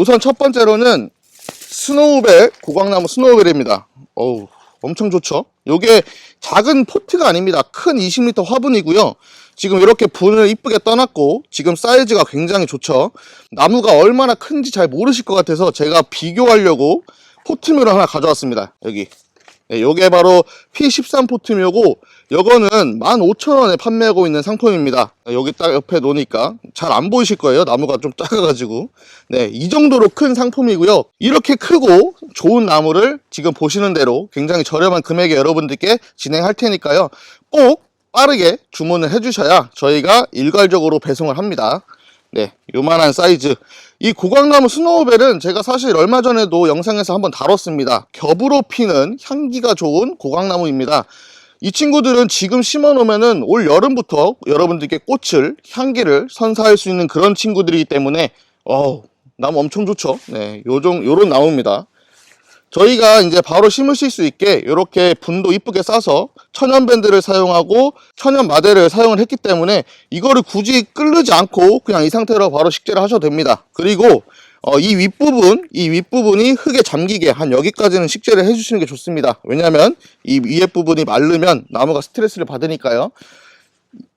우선 첫 번째로는 스노우벨, 고광나무 스노우벨입니다. 어우, 엄청 좋죠? 요게 작은 포트가 아닙니다. 큰 20m 화분이고요. 지금 이렇게 분을 이쁘게 떠났고 지금 사이즈가 굉장히 좋죠. 나무가 얼마나 큰지 잘 모르실 것 같아서 제가 비교하려고 포트묘를 하나 가져왔습니다. 여기. 네, 요게 바로 P13 포트묘고 요거는 15,000원에 판매하고 있는 상품입니다. 여기 딱 옆에 놓으니까 잘 안 보이실 거예요. 나무가 좀 작아가지고. 네, 이 정도로 큰 상품이고요. 이렇게 크고 좋은 나무를 지금 보시는 대로 굉장히 저렴한 금액에 여러분들께 진행할 테니까요. 꼭 빠르게 주문을 해주셔야 저희가 일괄적으로 배송을 합니다. 네, 요만한 사이즈. 이 고광나무 스노우벨은 제가 사실 얼마 전에도 영상에서 한번 다뤘습니다. 겹으로 피는 향기가 좋은 고광나무입니다. 이 친구들은 지금 심어 놓으면은 올 여름부터 여러분들께 꽃을, 향기를 선사할 수 있는 그런 친구들이기 때문에, 어우, 나무 엄청 좋죠. 네, 요정, 요런 나무입니다. 저희가 이제 바로 심으실 수 있게 이렇게 분도 이쁘게 싸서 천연 밴드를 사용하고 천연 마대를 사용을 했기 때문에 이거를 굳이 끓르지 않고 그냥 이 상태로 바로 식재를 하셔도 됩니다. 그리고 어, 이 윗부분, 이 윗부분이 흙에 잠기게 한 여기까지는 식재를 해주시는 게 좋습니다. 왜냐면 이 위에 부분이 마르면 나무가 스트레스를 받으니까요.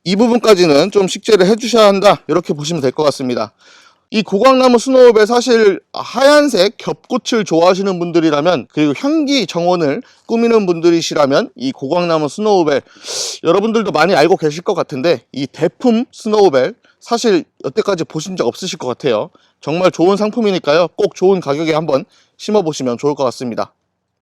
이 부분까지는 좀 식재를 해주셔야 한다. 이렇게 보시면 될 것 같습니다. 이 고광나무 스노우벨 사실 하얀색 겹꽃을 좋아하시는 분들이라면 그리고 향기 정원을 꾸미는 분들이시라면 이 고광나무 스노우벨 여러분들도 많이 알고 계실 것 같은데 이 대품 스노우벨 사실 여태까지 보신 적 없으실 것 같아요. 정말 좋은 상품이니까요. 꼭 좋은 가격에 한번 심어 보시면 좋을 것 같습니다.